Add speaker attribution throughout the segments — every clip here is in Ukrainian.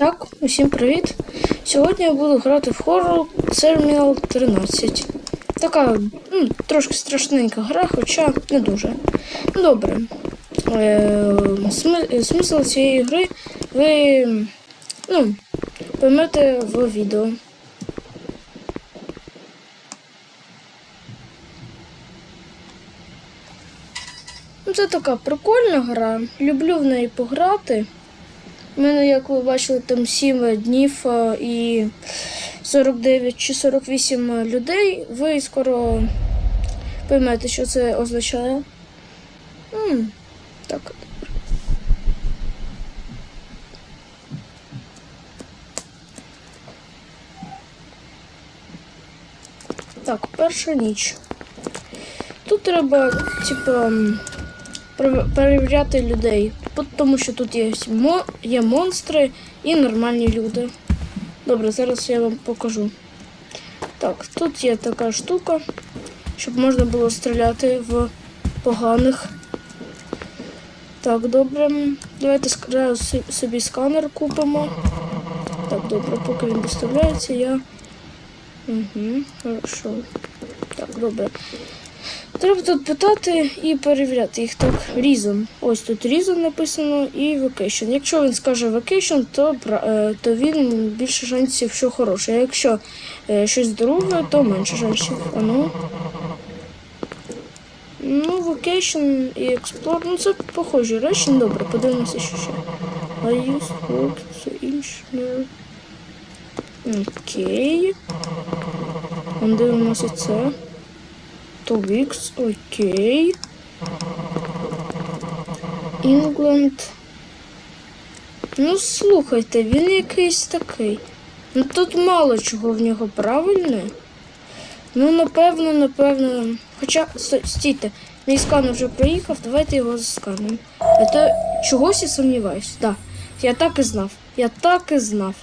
Speaker 1: Так, усім привіт! Сьогодні я буду грати в хоррор Terminal 13. Така м, трошки страшненька гра, хоча не дуже. Добре. Е, сми- смисл цієї гри ви ну, поймете в відео. Це така прикольна гра. Люблю в неї пограти. У мене, як ви бачили, там 7 днів і 49 чи 48 людей. Ви скоро поймете, що це означає. М, так. Так, перша ніч. Тут треба, типу, перевіряти людей, тому що тут є, є монстри і нормальні люди. Добре, зараз я вам покажу. Так, тут є така штука, щоб можна було стріляти в поганих. Так, добре. Давайте собі сканер купимо. Так, добре, поки він доставляється, я. Угу, хорошо. Так, добре. Треба тут питати і перевіряти їх так. Reason. Ось тут reason написано і vacation. Якщо він скаже vacation, то, е, то він більше шансів, що хороше. А якщо е, щось друге, то менше шансів. А ну. Ну, vacation і explore, ну це похожі речі. Добре, подивимося, що ще. I use work to engineer. Окей. Дивимося це. Weeks, окей. England. Ну, слухайте, він якийсь такий. Ну тут мало чого в нього правильне. Ну, напевно, напевно. Хоча, стійте, мій сканер вже проїхав, давайте його заскануємо. А то чогось я сумніваюсь. Да. Я так і знав. Я так і знав.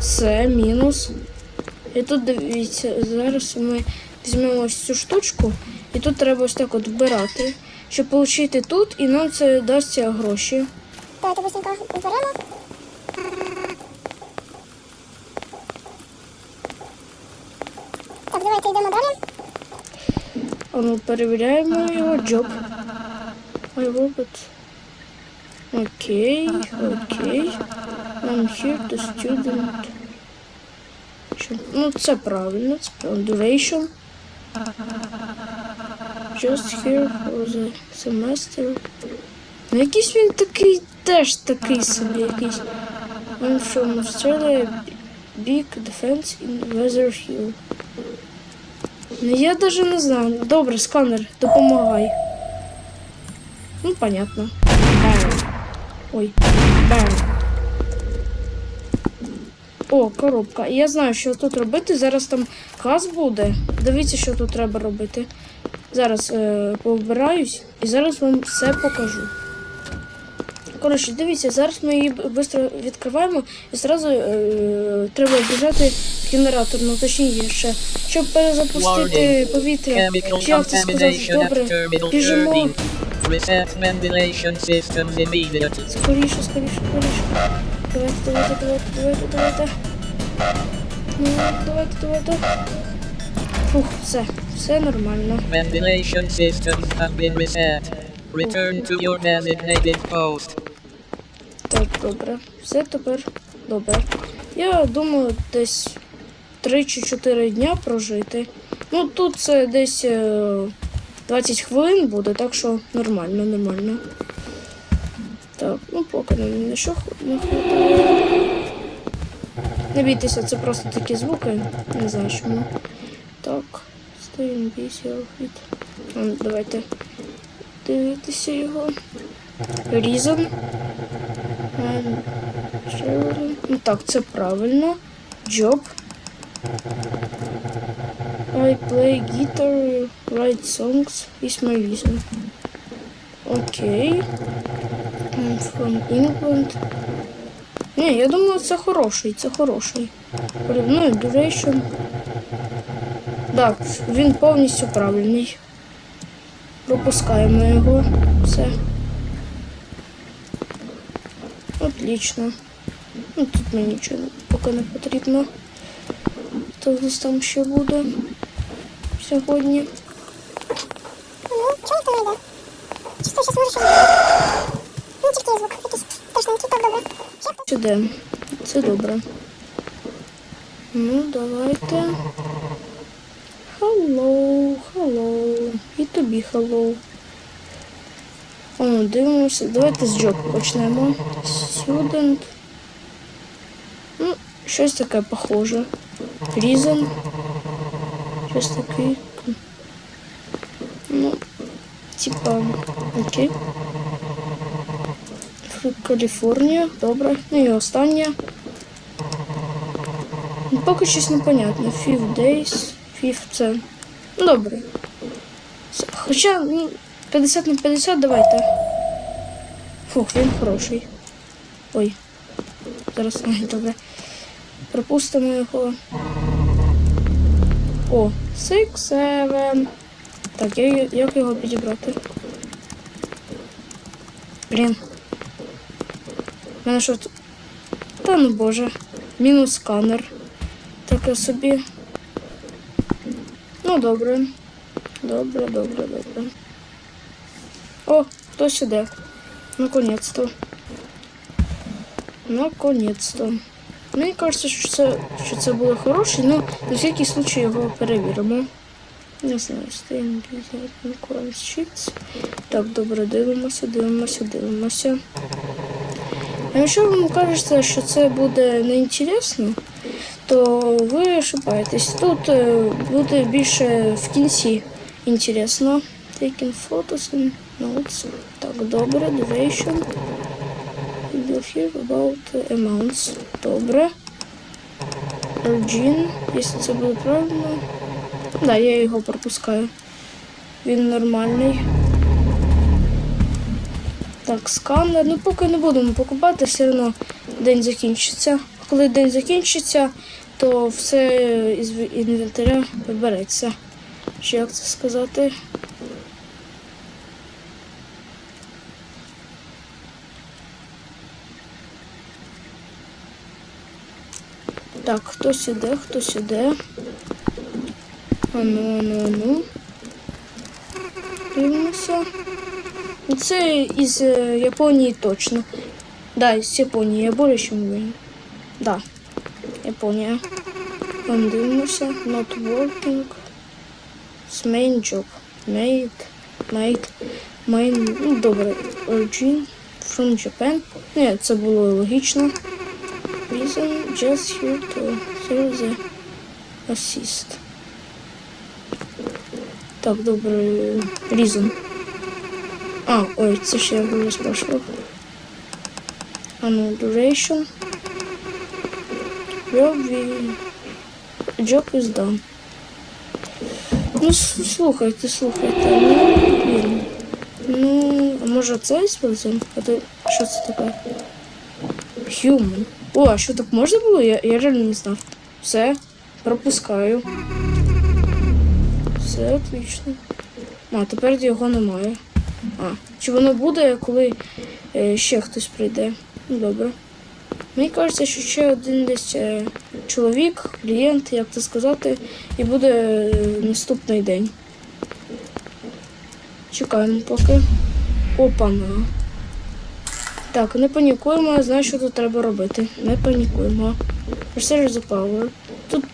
Speaker 1: Все, мінус. І тут дивіться, зараз ми візьмемо ось цю штучку, і тут треба ось так от вбирати, щоб отримати тут, і нам це дасться гроші.
Speaker 2: Давайте быстренько беремо. Так, давайте йдемо далі.
Speaker 1: А ну перевіряємо його джоб. I robot. Окей, окей. I'm here to student. Ну, це правильно, це правильно. Duration. Just here for the semester. Ну, якийсь він такий, теж такий собі якийсь. I'm from Australia. Big defense in Weather Hill. Ну, я даже не знаю. Добре, сканер, допомагай. Ну, понятно. Бам. Ой, бам. О, коробка. Я знаю, що тут робити. Зараз там газ буде. Дивіться, що тут треба робити. Зараз е, повбираюсь і зараз вам все покажу. Коротше, дивіться, зараз ми її швидко відкриваємо і зразу е, треба біжати в генератор, ну точніше, ще, щоб перезапустити повітря. Чи як це сказати? Добре, біжимо.
Speaker 3: 13. Reset ventilation systems immediate.
Speaker 1: Скоріше, скоріше, скоріше. Давайте, давайте, давайте, давайте, давайте. Ну, давайте, давайте. Фух, все, все нормально.
Speaker 3: Ventilation systems have been reset. Return to your designated post.
Speaker 1: Так, добре. Все тепер добре. Я думаю, десь 3 чи 4 дня прожити. Ну, тут це десь е, 20 хвилин буде, так що нормально, нормально. Так, ну поки нам не що не хватає. Не бійтеся, це просто такі звуки. Не знаю чому. Так, стоїмо бійся Давайте дивитися його. And children. Ну так, це правильно. Job. I play guitar, write songs is my reason. Окей. I'm from England. Ні, я думаю, це хороший, це хороший. Ну, duration. Так, він повністю правильний. Пропускаємо його. Все. Отлично. Ну, тут мені нічого поки не потрібно. То десь там ще буде сьогодні.
Speaker 2: Ну, чого не йде? Чисто щас може
Speaker 1: Сюди. Це добре. Ну, давайте. Hello, hello. І тобі hello. О, дивимося. Давайте з джоб почнемо. Student. Ну, щось таке похоже. Reason. Щось таке. Ну, типа, окей. Каліфорнія, добре. Ну і останнє. Ну, Поки щось непонятно. Fifth days, fifth це. Ну, добре. Хоча, ну, 50 на 50 давайте. Фух, він хороший. Ой. Зараз не добре. Пропустимо його. О, six, seven. Так, я, як його підібрати? Блін. У мене що тут? Та ну боже. Мінус сканер. Таке собі. Ну, добре. Добре, добре, добре. О, хтось іде. Наконець-то. Наконець-то. Мені кажеться, що це, що це було хороше, ну, на всякий случай його перевіримо. Не знаю, стоїмо Nicholas Sheets. Так, добре, дивимося, дивимося, дивимося. А якщо вам кажеться, що це буде неінтересно, то ви ошибаєтесь. Тут е, буде більше в кінці інтересно. Taking photos and notes. Так, добре, duration. Will hear about amounts. Добре. Origin, якщо це буде правильно. Да, я його пропускаю. Він нормальний. Так, сканер. Ну, поки не будемо покупати, все одно день закінчиться. Коли день закінчиться, то все із інвентаря вибереться. Чи як це сказати? Так, хтось іде, хтось іде. Ану, ану, ану. Дивимося. Ну, Це із е, Японії точно. Да, із Японії, я більше чим уверен. Да, Японія. Дивимося. Not working. З main job. Made. Made. Main. Ну, добре. Origin. From Japan. Ні, це було логічно. Reason just here to serve the assist. Так, добре. Reason. А, ой, це ще я вже спрашивав. А ну, duration. Job, is done. Ну, слухайте, слухайте. Ну. Ну, а може це используємо? А то що це таке? Human. О, а що так можна було? Я, я реально не знав. Все, пропускаю. Все отлично. А, тепер його немає. А, чи воно буде, коли е, ще хтось прийде? Ну, добре. Мені кажеться, що ще один десь е, чоловік, клієнт, як це сказати, і буде е, наступний день. Чекаємо поки. Опана. Так, не панікуємо, я знаю, що тут треба робити. Не панікуємо. Research the power. Тут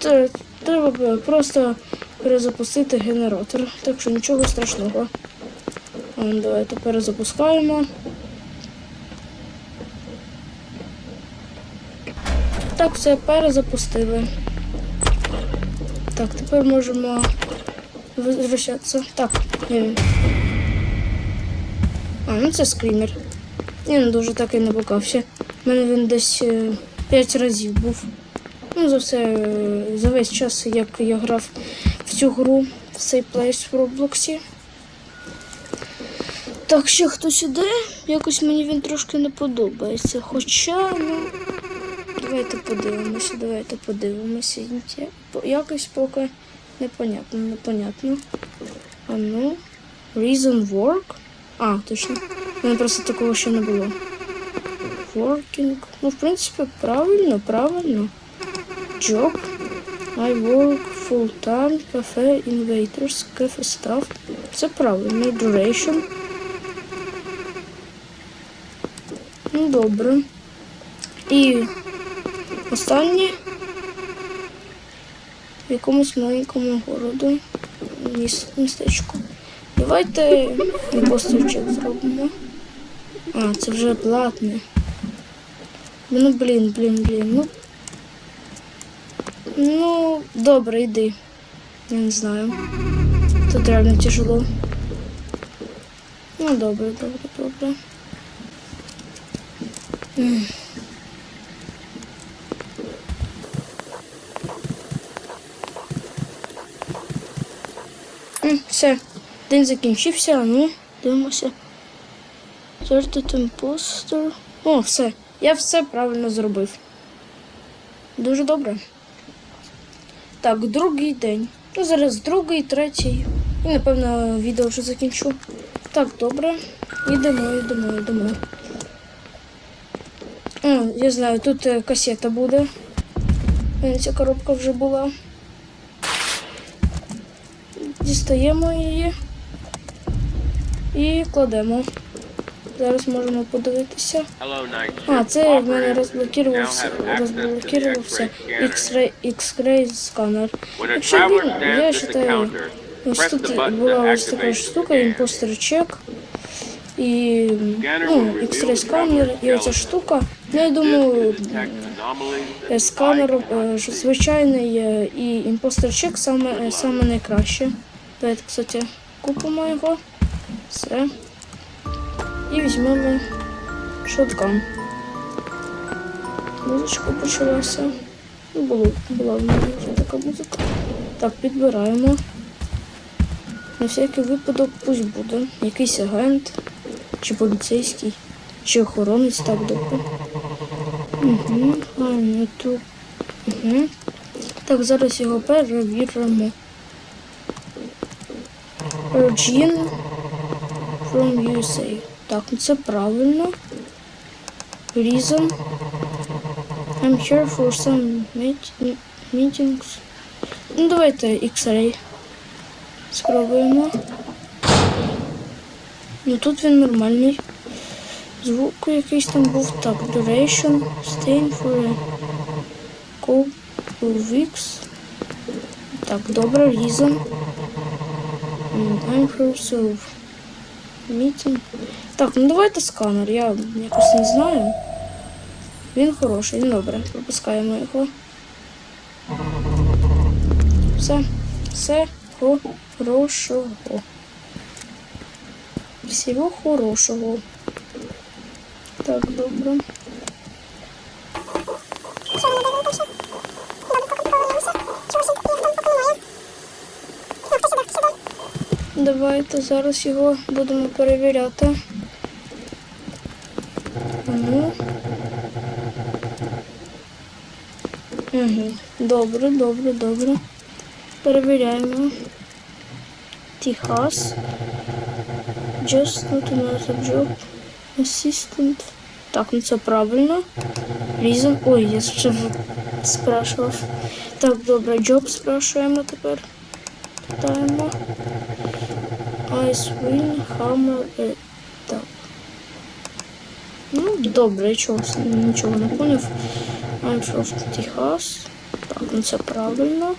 Speaker 1: треба просто перезапустити генератор, так що нічого страшного. Ну, Давайте перезапускаємо. Так, все, перезапустили. Так, тепер можемо возвращатися. Так, де? А, ну це скрімер. Я не дуже так і не букався. У мене він десь 5 разів був. Ну, за все, е, за весь час, як я грав в цю гру, в цей плейс в Роблоксі. Так, ще хтось іде, якось мені він трошки не подобається. Хоча, ну. Давайте подивимося, давайте подивимося. Якось поки непонятно, непонятно. А ну. Reason work? А, точно. У мене просто такого ще не було. working. Ну, в принципі, правильно, правильно. Job. I work full time, cafe, innovators, cafe staff. Це правильно. Duration. Ну, добре. І останнє в якомусь маленькому городу міс- містечку. Давайте імпостерчик зробимо. А, це вже платне. Ну, блін, блін, блін. Ну, ну добре, йди. Я не знаю. Тут реально тяжело. Ну, добре, добре, добре. Все, день закінчився, а ну, дивимося. Sorted imposter. О, все. Я все правильно зробив. Дуже добре. Так, другий день. Ну, зараз другий, третій. І, напевно, відео вже закінчу. Так, добре. Йдемо, йдемо, йдемо. О, я знаю, тут е, касета буде. Ця коробка вже була. Дістаємо її і кладемо. Зараз можемо подивитися. А, це в мене розблокувався, розблокувався
Speaker 4: X-ray
Speaker 1: X-ray, сканер. Якщо він, я вважаю, ось тут була ось така штука, імпостер чек. І ну, X-ray сканер, і оця штука. Ну, я думаю, е, сканер е, звичайний е, і імпостер чек саме, саме найкраще. Давайте, кстати, купимо його. Все. І візьмемо шоткан. Музичка почалася. Ну, було, була в мене вже така музика. Так, підбираємо. На всякий випадок пусть буде. Якийсь агент, чи поліцейський, чи охоронець, так добре. Угу, не тут. Угу. Так, зараз його перевіримо. Jean from USA. Так, ну це правильно. Reason. I'm here for some meet- meetings. Ну, давайте X-ray. Спробуємо. Ну тут він нормальний. Звук якийсь там був. Так, duration. Staying for weeks. Так, добре, reason. I'm here so meeting. Так, ну давайте сканер, я якось не знаю. Він хороший, він добре. Пропускаємо його. Все, все хорошого. Всього хорошого. Так,
Speaker 2: сюди.
Speaker 1: Давайте зараз його будемо перевіряти. Ну. Угу. Добре, добре, добре. Перевіряємо. Техас. Just not another job. Assistant. Так, ну це правильно. Reason. Ой, я ще спрашував. Так, добре, job спрашуємо тепер. Питаємо. Ice Wing, Hammer, е, так. Ну, добре, я чого, нічого не поняв. I'm from Texas. Так, ну це правильно.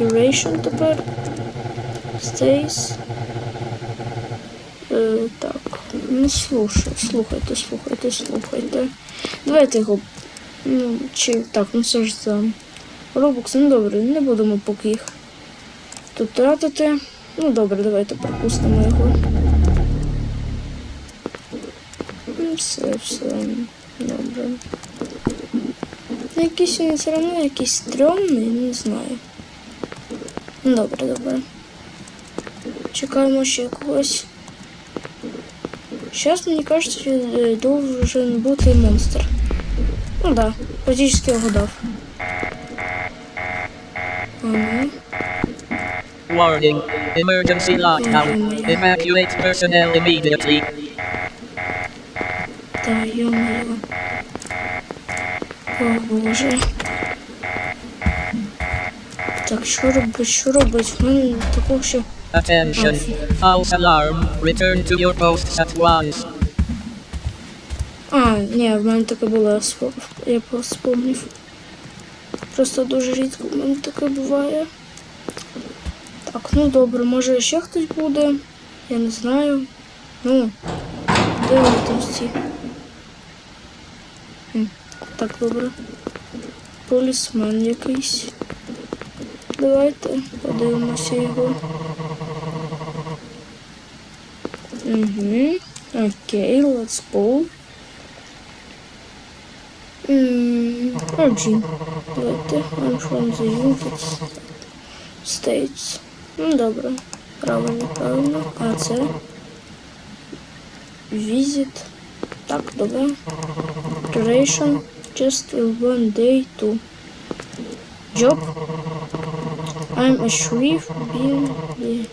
Speaker 1: Duration тепер. Stays. Е, так, ну слушай, слухайте, слухайте, слухайте. Давайте його. Ну, чи так, ну це ж за Robux, ну добре, не будемо поки їх тут тратити. Ну добре, давайте пропустимо його. Ну, Все, все. Добре. Якийсь він все одно якийсь стрьомний, не знаю. Ну, Добре, добре. Чекаємо ще когось. Зараз, мені кажется, е, должен бути монстр. Ну да, практически угадав. А ну.
Speaker 3: Warning. Emergency lockdown. Evacuate personnel immediately.
Speaker 1: Та йо-моє. О боже. Так, що робить, що робить? Мене такого ще.
Speaker 3: Attention. House alarm. Return to your posts at once.
Speaker 1: А, ні, в мене таке було, я спо- я просто спомнив. Просто дуже рідко в мене таке буває. Так, ну добре, може ще хтось буде. Я не знаю. Ну, де вони там всі? Хм, Так, добре. Полісмен якийсь. Давайте подивимося його. Угу. Окей, let's go. М, Origin. Давайте. I'm from the United States. Ну, добре. Правильно, правильно. А це. Visit. Так, добре. Duration. Just one day to. Job. I'm a sheriff been the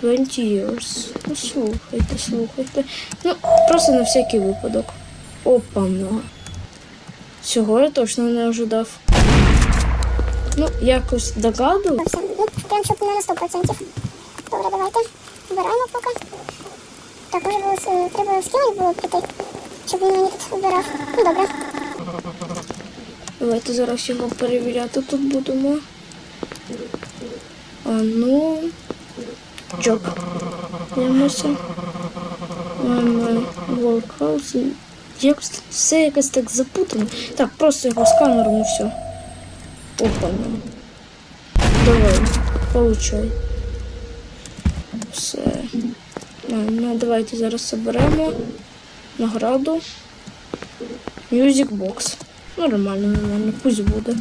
Speaker 1: 20 years. Ну, слухайте, слухайте. Ну, просто на всякий випадок. Опа, ну. Цього я точно не ожидав. Ну, якось догадував.
Speaker 2: Все. Ну, прям щоб не на 100%. Добре, давайте. Вибираємо поки. Так, може було, е, треба скинуть було прийти, щоб він мені тут вибирав. Ну, добре.
Speaker 1: Давайте зараз його перевіряти тут будемо. А ну. Джоб. Дивимося. Воркхаус. Якось все якось так запутано. Так, просто його сканером і все. Опа, ну. Давай, получай. Все. Ну, давайте зараз соберемо награду. Music Box. Нормально, нормально, пусть буде.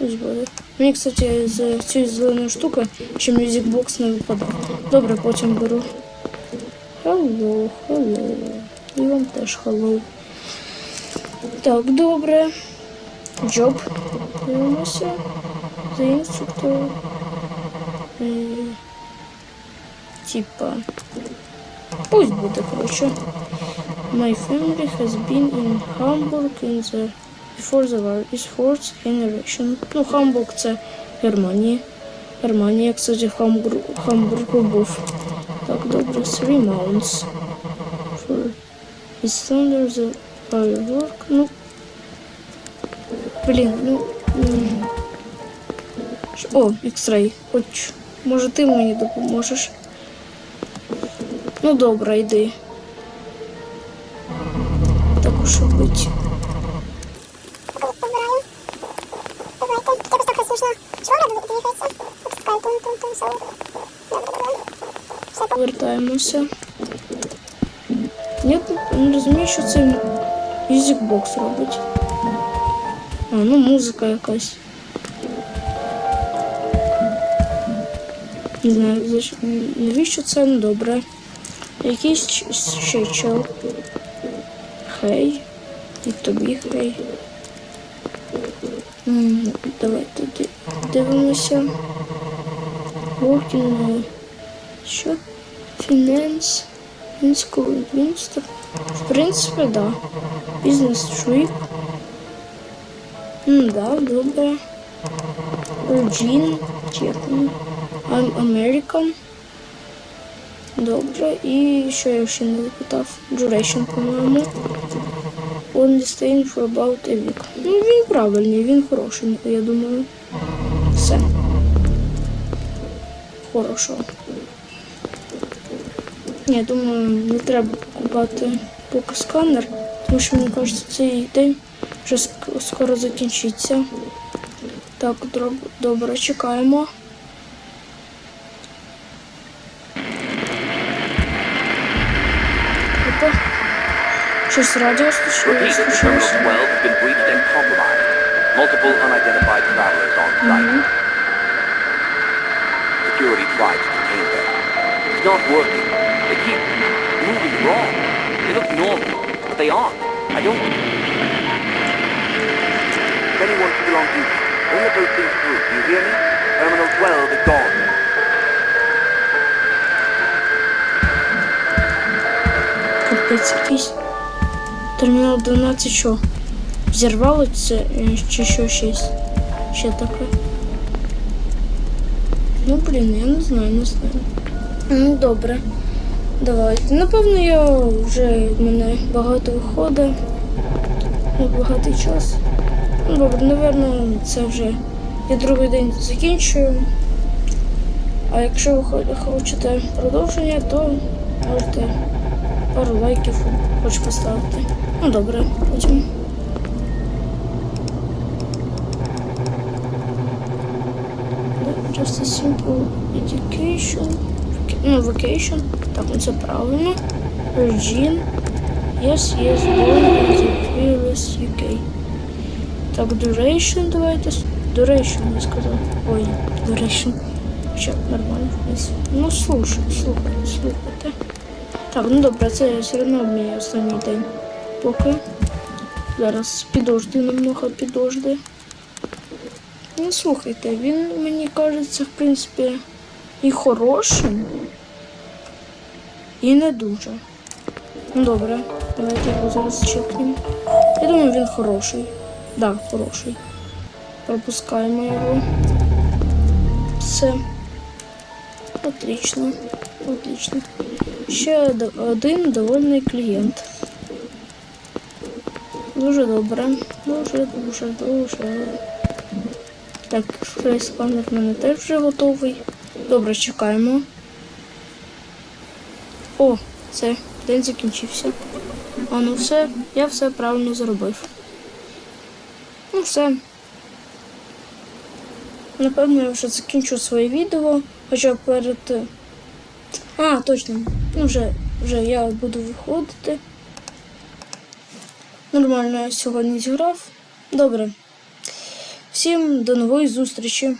Speaker 1: Буде. Мені, кстати, з цієї зеленої штуки ще Box не випадав. Добре, потім беру. Hello, hello. І вам теж hello. Так, добре. Job. Дивимося. The instructor. Е, Типа. Пусть буде, коротше. My family has been in Hamburg in the before the war is fourth generation. Ну, Хамбург це Германія. Германія, кстати, в Хамбург, Хамбургу був. Так, добре, three months. For his thunder the firework. Ну, блін, ну. м. Ш- О, X-Ray. Хоч, може ти мені допоможеш. Ну, добре, йди. Так уж і бить. Повертаємося. Я не розумію, що це Box робить. А, ну музика якась. Не знаю, навіщо це добре. Якийсь ще чел. Хей. І тобі хей. Давайте дивимося. Working що? Фінанс, Мінського інвестор. В принципі, да. Бізнес тріп. М, да, добре. Virgin, чекну. I'm American. Добре. І що я ще не запитав? Duration, по-моєму. Only staying for about a week. Ну, він правильний, він хороший, я думаю. Все. Хорошо. Ні, думаю, не треба купувати поки сканер, тому що мені кажеться, цей день вже скоро закінчиться. Так, добре, чекаємо. Опа. Щось радіо
Speaker 5: Repeat,
Speaker 1: случилось.
Speaker 5: Terminal
Speaker 1: случилось.
Speaker 5: 12 has been breached and compromised. Multiple unidentified travelers on site. Security tried to contain them. It's not working. They keep moving wrong. They look normal, but they aren't. I don't... If anyone's still on duty, bring the boat things through. Do you hear me? Terminal 12 is gone.
Speaker 1: Капець якийсь. Термінал 12 що? Взірвало це е, чи що щось? Ще таке. Ну, блін, я не знаю, не знаю. Ну, добре. Давайте. Напевно, я вже в мене багато виходить. Ну, багатий час. Ну, добре, напевно, це вже я другий день закінчую. А якщо ви хочете продовження, то можете пару лайків хоч поставити. Ну добре, потім. Just a simple education. Ну, vacation. Так, ну це правильно. Virgin. Yes, yes, born the UK. Так, duration давайте. Duration я сказав. Ой, duration. Що, нормально, в принципі. Ну, слушай, слухай, слухайте. Так, ну добре, це все одно мій останній день. Поки. Зараз підожди немного, підожди. Ну, слухайте, він мені кажеться, в принципі, і хорошим, і не дуже. Ну добре, давайте його зараз чекнемо. Я думаю, він хороший. Да, хороший. Пропускаємо його. Все. Отлично. Отлично. Ще один довольний клієнт. Дуже добре. Дуже, дуже, дуже. Так, фейс-сканер в мене теж вже готовий. Добре, чекаємо. О, це день закінчився. А ну все, я все правильно зробив. Ну все. Напевно, я вже закінчу своє відео, хоча перед. е, А, точно. Ну, вже, вже я буду виходити. Нормально я сьогодні зіграв. Добре. Всім до нової зустрічі.